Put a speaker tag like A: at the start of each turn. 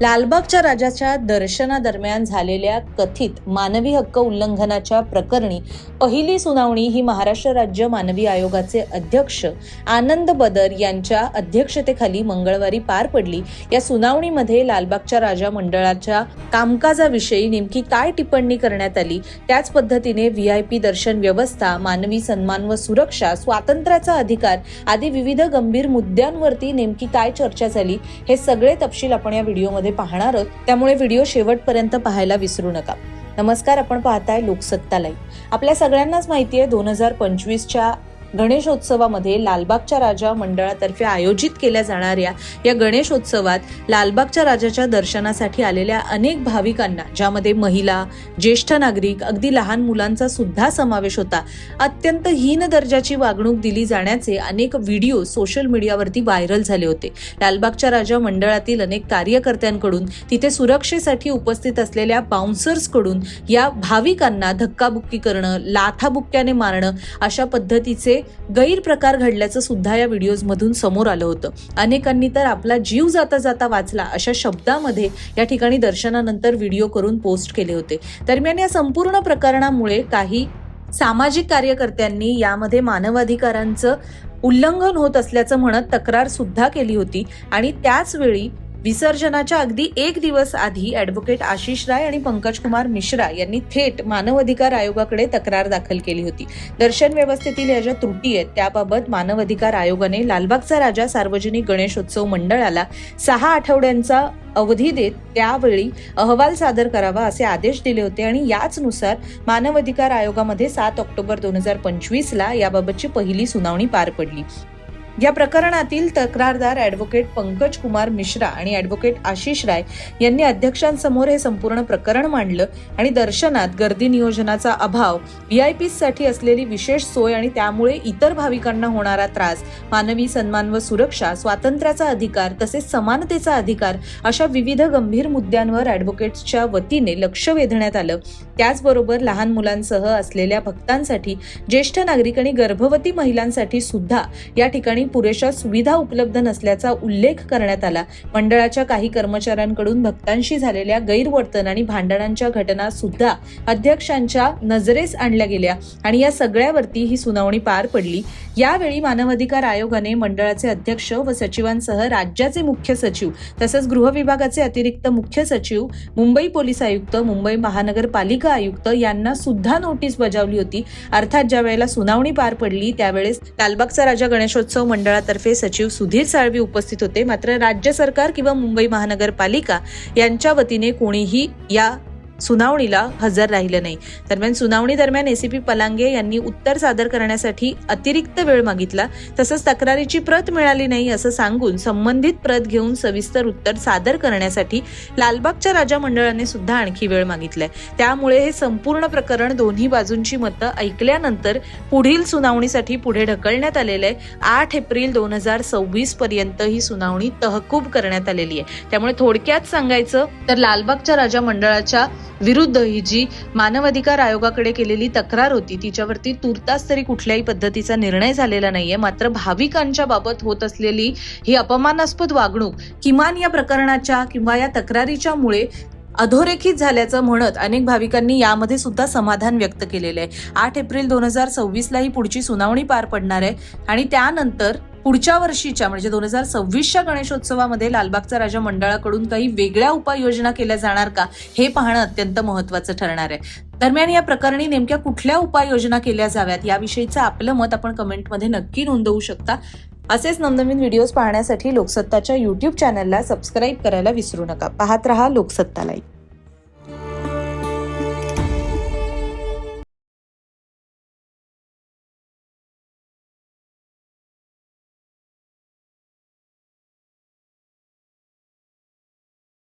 A: लालबागच्या राजाच्या दर्शनादरम्यान झालेल्या कथित मानवी हक्क उल्लंघनाच्या प्रकरणी पहिली सुनावणी ही महाराष्ट्र राज्य मानवी आयोगाचे अध्यक्ष आनंद बदर यांच्या अध्यक्षतेखाली मंगळवारी पार पडली. या सुनावणीमध्ये लालबागच्या राजा मंडळाच्या कामकाजाविषयी नेमकी काय टिप्पणी करण्यात आली? त्याच पद्धतीने व्ही आय पी दर्शन व्यवस्था मानवी सन्मान व सुरक्षा स्वातंत्र्याचा अधिकार आदी विविध गंभीर मुद्द्यांवरती नेमकी काय चर्चा झाली? हे सगळे तपशील आपण या व्हिडिओमध्ये पाहणार त्यामुळे व्हिडिओ शेवटपर्यंत पाहायला विसरू नका. नमस्कार आपण पाहताय लोकसत्ता लाईव्ह आपल्या सगळ्यांनाच माहिती आहे दोन हजार पंचवीसच्या गणेशोत्सवामध्ये लालबागच्या राजा मंडळातर्फे आयोजित केल्या जाणाऱ्या या गणेशोत्सवात लालबागच्या राजाच्या दर्शनासाठी आलेल्या अनेक भाविकांना ज्यामध्ये महिला ज्येष्ठ नागरिक अगदी लहान मुलांचा सुद्धा समावेश होता. अत्यंत हीन दर्जाची वागणूक दिली जाण्याचे अनेक व्हिडिओ सोशल मीडियावरती व्हायरल झाले होते. लालबागच्या राजा मंडळातील अनेक कार्यकर्त्यांकडून तिथे सुरक्षेसाठी उपस्थित असलेल्या बाउन्सर्सकडून या भाविकांना धक्काबुक्की करणं लाथाबुक्क्याने मारणं अशा पद्धतीचे गैरप्रकार घडल्याचं सुद्धा या व्हिडिओजमधून समोर आलं होतं. अनेकांनी तर आपला जीव जाता जाता वाचला अशा शब्दामध्ये या ठिकाणी दर्शनानंतर व्हिडिओ करून पोस्ट केले होते. दरम्यान या संपूर्ण प्रकरणामुळे काही सामाजिक कार्यकर्त्यांनी यामध्ये मानवाधिकारांचं उल्लंघन होत असल्याचं म्हणत तक्रार सुद्धा केली होती आणि त्याचवेळी विसर्जनाच्या अगदी एक दिवस आधी ॲडव्होकेट आशिष राय आणि पंकज कुमार मिश्रा यांनी थेट मानवाधिकार आयोगाकडे तक्रार दाखल केली होती. दर्शन व्यवस्थेतील या ज्या त्रुटी आहेत त्याबाबत मानवाधिकार आयोगाने लालबागचा राजा सार्वजनिक गणेशोत्सव मंडळाला सहा आठवड्यांचा अवधी देत त्यावेळी अहवाल सादर करावा असे आदेश दिले होते आणि याचनुसार मानवाधिकार आयोगामध्ये सात ऑक्टोबर दोन हजार पंचवीसला याबाबतची पहिली सुनावणी पार पडली. या प्रकरणातील तक्रारदार ॲडव्होकेट पंकज कुमार मिश्रा आणि ॲडव्होकेट आशिष राय यांनी अध्यक्षांसमोर हे संपूर्ण प्रकरण मांडलं आणि दर्शनात गर्दी नियोजनाचा अभाव व्ही साठी असलेली विशेष सोय आणि त्यामुळे इतर भाविकांना होणारा त्रास मानवी सन्मान व सुरक्षा स्वातंत्र्याचा अधिकार तसेच समानतेचा अधिकार अशा विविध गंभीर मुद्द्यांवर ॲडव्होकेट्सच्या वतीने लक्ष वेधण्यात आलं. त्याचबरोबर लहान मुलांसह असलेल्या भक्तांसाठी ज्येष्ठ नागरिक आणि गर्भवती महिलांसाठी सुद्धा या ठिकाणी पुरेशा सुविधा उपलब्ध नसल्याचा उल्लेख करण्यात आला. मंडळाच्या काही कर्मचाऱ्यांकडून भक्तांशी झालेल्या गैरवर्तन आणि भांडणांच्या घटना सुद्धा अध्यक्षांच्या नजरेस आणल्या गेल्या आणि या सगळ्यावरती ही सुनावणी पार पडली. यावेळी मानवाधिकार आयोगाने मंडळाचे अध्यक्ष व सचिवांसह राज्याचे मुख्य सचिव तसंच गृह विभागाचे अतिरिक्त मुख्य सचिव मुंबई पोलीस आयुक्त मुंबई महानगरपालिका आयुक्त यांना सुद्धा नोटीस बजावली होती. अर्थात ज्या वेळेला सुनावणी पार पडली त्यावेळेस लालबागचा राजा गणेशोत्सव मंडळातर्फे सचिव सुधीर साळवी उपस्थित होते. मात्र राज्य सरकार किंवा मुंबई महानगरपालिका यांच्या वतीने कोणीही या सुनावणीला हजर राहिलं नाही. दरम्यान सुनावणी दरम्यान एसीपी पलांगे यांनी उत्तर सादर करण्यासाठी अतिरिक्त वेळ मागितला. तसंच तक्रारीची प्रत मिळाली नाही असं सांगून संबंधित प्रत घेऊन सविस्तर उत्तर सादर करण्यासाठी लालबागच्या राजा मंडळाने सुद्धा आणखी वेळ मागितलाय. त्यामुळे हे संपूर्ण प्रकरण दोन्ही बाजूंची मतं ऐकल्यानंतर पुढील सुनावणीसाठी पुढे ढकलण्यात आलेलं आहे. आठ एप्रिल दोन हजार सव्वीस पर्यंत ही सुनावणी तहकूब करण्यात आलेली आहे. त्यामुळे थोडक्यात सांगायचं तर लालबागच्या राजा मंडळाच्या विरुद्ध ही जी मानवाधिकार आयोगाकडे केलेली तक्रार होती तिच्यावरती तुर्तास तरी कुठल्याही पद्धतीचा निर्णय झालेला नाहीये. मात्र भाविकांच्या बाबत होत असलेली ही अपमानास्पद वागणूक किमान या प्रकरणाच्या किंवा या तक्रारीच्या मुळे अधोरेखित झाल्याचं म्हणत अनेक भाविकांनी यामध्ये सुद्धा समाधान व्यक्त केलेलं आहे. आठ एप्रिल दोन हजार सव्वीसला ही पुढची सुनावणी पार पडणार आहे आणि त्यानंतर पुढच्या वर्षीच्या म्हणजे दोन हजार सव्वीसच्या गणेशोत्सवामध्ये लालबागचा राजा मंडळाकडून काही वेगळ्या उपाययोजना केल्या जाणार का हे पाहणं अत्यंत महत्वाचं ठरणार आहे. दरम्यान या प्रकरणी नेमक्या कुठल्या उपाययोजना केल्या जाव्यात याविषयीचं आपलं मत आपण कमेंटमध्ये नक्की नोंदवू शकता. असेच नवनवीन व्हिडिओज पाहण्यासाठी लोकसत्ताच्या युट्यूब चॅनलला सबस्क्राईब करायला विसरू नका. पाहत रहा लोकसत्ता लाईव्ह